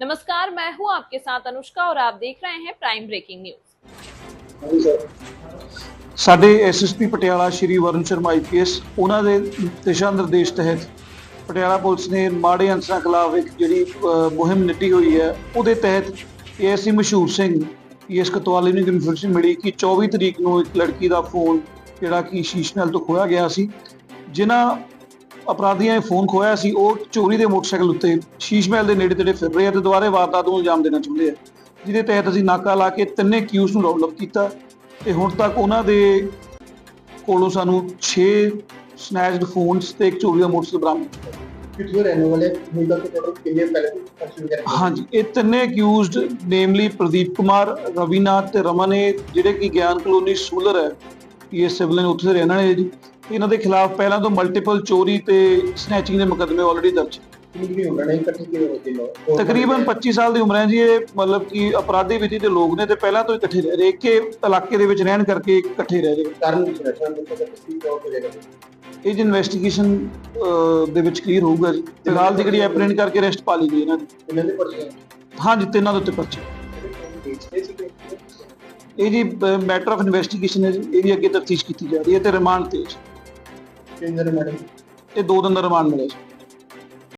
नमस्कार मैं हूं आपके साथ अनुष्का और आप देख रहे हैं प्राइम ब्रेकिंग न्यूज ਹਾਂਜੀ ਸਰ ਸਾਡੇ ਐਸਐਸਪੀ ਪਟਿਆਲਾ ਸ਼੍ਰੀ ਵਰਨ ਸ਼ਰਮਾ ਆਈਪੀਐਸ ਉਹਨਾਂ ਦੇ ਦਿਸ਼ਾ ਨਿਰਦੇਸ਼ ਤਹਿਤ ਪਟਿਆਲਾ ਪੁਲਿਸ ਨੇ ਮਾੜੇ ਅੰਸਰਾਂ ਖਿਲਾਫ ਇੱਕ ਜਿਹੜੀ ਅਹ, ਮੁਹਿੰਮ ਨਿੱਟੀ ਹੋਈ ਹੈ ਉਹਦੇ ਤਹਿਤ ਏਐਸਸੀ ਮਸ਼ਹੂਰ ਸਿੰਘ ਪੀਐਸ ਕਤਵਾਲੀ ਨੂੰ ਇਨਫੋਰਮੇਸ਼ਨ ਮਿਲੀ ਕਿ 24 ਤਰੀਕ ਨੂੰ ਇੱਕ ਲੜਕੀ ਦਾ ਫੋਨ ਜਿਹੜਾ ਕਿ ਸ਼ੀਸ਼ ਮਹਿਲ ਤੋਂ ਖੋਇਆ ਗਿਆ ਸੀ ਜਿਨ੍ਹਾਂ ਅਪਰਾਧੀਆਂ ਨੇ ਫੋਨ ਖੋਇਆ ਸੀ ਉਹ ਚੋਰੀ ਦੇ ਮੋਟਰਸਾਈਕਲ ਉੱਤੇ ਸ਼ੀਸ਼ ਮਹਿਲ ਦੇ ਨੇੜੇ ਤੇੜੇ ਫਿਰ ਰਹੇ ਆ ਤੇ ਦੁਬਾਰੇ ਵਾਰਦਾਤ ਨੂੰ ਅੰਜਾਮ ਦੇਣਾ ਚਾਹੁੰਦੇ ਆ। ਜਿਹਦੇ ਤਹਿਤ ਅਸੀਂ ਨਾਕਾ ਲਾ ਕੇ ਤਿੰਨੇ ਕਿਊਸ ਨੂੰ ਰੌਲ ਅਪ ਕੀਤਾ ਤੇ ਹੁਣ ਤੱਕ ਉਹਨਾਂ ਦੇ ਕੋਲੋਂ ਸਾਨੂੰ 6 ਸਨੈਚਡ ਫੋਨਸ ਤੇ ਇੱਕ ਚੋਰੀ ਦਾ ਮੋਟਰਸਾਈਕਲ ਬਰਾਮਦ ਕੀਤਾ। ਕਿੱਥੋਂ ਰਹਿਣ ਵਾਲੇ ਹੁਣ ਤੱਕ ਟੋਟਲ ਕਿੰਨੇ ਪਹਿਲੇ ਪਰਚੇ ਵਗੈਰਾ। ਹਾਂਜੀ ਇਹ ਤਿੰਨੇ ਅਕਿਊਜ਼ਡ ਨੇਮਲੀ ਪ੍ਰਦੀਪ ਕੁਮਾਰ ਰਵੀਨਾਥ ਤੇ ਰਮਨ ਇਹ ਜਿਹੜੇ ਕਿ ਗਿਆਨ ਕਲੋਨੀ ਸੂਲਰ ਹੈ ਇਹ ਸਿਵਲ ਨੇ ਉੱਥੇ ਰਹਿਣ ਵਾਲੇ ਜੀ। ਇਹਨਾਂ ਦੇ ਖਿਲਾਫ ਪਹਿਲਾਂ ਤੋਂ ਮਲਟੀਪਲ ਚੋਰੀ ਤੇ ਸਨੈਚਿੰਗ ਦੇ ਮੁਕੱਦਮੇ ਆਲਰੇਡੀ ਦਰਜ ਕਿੰਨੀ ਕਿੰਨੀ ਉਮਰ ਨੇ ਇਕੱਠੇ ਕਿਵੇਂ ਹੋਤੇ ਲੋਕ ਤਕਰੀਬਨ 25 ਸਾਲ ਦੀ ਉਮਰ ਹੈ ਜੀ ਇਹ, ਮਤਲਬ ਕਿ ਅਪਰਾਧੀ ਵਿਧੀ ਦੇ ਲੋਕ ਨੇ ਤੇ ਪਹਿਲਾਂ ਤੋਂ ਹੀ ਇਕੱਠੇ ਰਹਿ ਰਹੇ ਕਿ ਇਲਾਕੇ ਦੇ ਵਿੱਚ ਰਹਿਣ ਕਰਕੇ ਇਕੱਠੇ ਰਹਿ ਰਹੇ ਕਾਰਨ ਕੁਝ ਰਚਨਾ ਨੂੰ। ਪਤਾ ਕੀ ਹੋ ਜਾਏਗਾ ਇਹ ਜੀ ਇਨਵੈਸਟੀਗੇਸ਼ਨ ਦੇ ਵਿੱਚ ਕਲੀਅਰ ਹੋਊਗਾ ਜੀ। ਫਿਲਹਾਲ ਦੀ ਜਿਹੜੀ ਐਪਰੈਂਟ ਕਰਕੇ ਅਰੈਸਟ ਪਾ ਲਈ ਗਈ ਇਹਨਾਂ ਦੀ ਇਹਨਾਂ ਦੇ। ਪਰਚੇ ਹਾਂਜੀ, ਤਿੰਨਾਂ ਦੇ ਉੱਤੇ ਪਰਚੇ। ਵੇਚਦੇ ਸੀਗੇ ਇਹ ਜੀ ਮੈਟਰ ਆਫ ਇਨਵੈਸਟੀਗੇਸ਼ਨ ਹੈ ਜੀ। ਇਹਦੀ ਅੱਗੇ ਤਫਤੀਸ਼ ਕੀਤੀ ਜਾ ਰਹੀ ਹੈ ਤੇ ਰਿਮਾਂਡ ਤੇ ਹੈ ਮੈਡਮ ਇਹ ਦੋ ਦਿਨ ਦਾ ਰਿਮਾਂਡ ਮਿਲਿਆ ਜੀ।